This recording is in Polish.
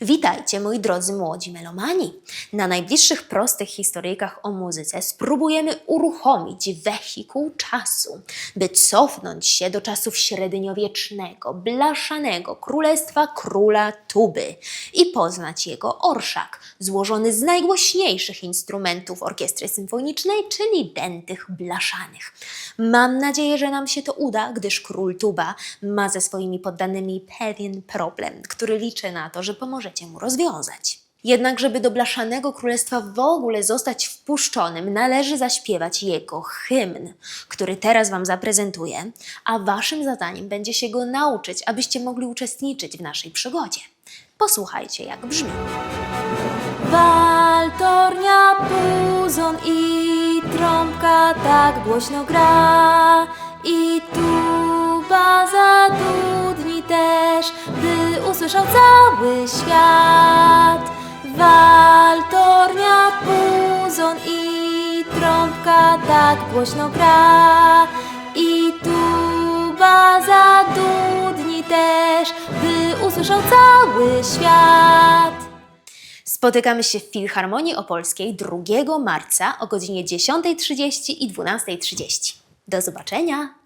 Witajcie, moi drodzy młodzi melomani. Na najbliższych prostych historyjkach o muzyce spróbujemy uruchomić wehikuł czasu, by cofnąć się do czasów średniowiecznego, blaszanego królestwa króla Tuby i poznać jego orszak, złożony z najgłośniejszych instrumentów orkiestry symfonicznej, czyli dętych blaszanych. Mam nadzieję, że nam się to uda, gdyż król Tuba ma ze swoimi poddanymi pewien problem, który liczy na to, że pomożecie mu rozwiązać. Jednak, żeby do blaszanego królestwa w ogóle zostać wpuszczonym, należy zaśpiewać jego hymn, który teraz Wam zaprezentuję, a Waszym zadaniem będzie się go nauczyć, abyście mogli uczestniczyć w naszej przygodzie. Posłuchajcie, jak brzmi. Waltornia, puzon i trąbka tak głośno gra i tuba usłyszał cały świat. Waltornia, puzon i trąbka tak głośno gra i tuba zadudni też, by usłyszał cały świat. Spotykamy się w Filharmonii Opolskiej 2 marca o godzinie 10.30 i 12.30. Do zobaczenia!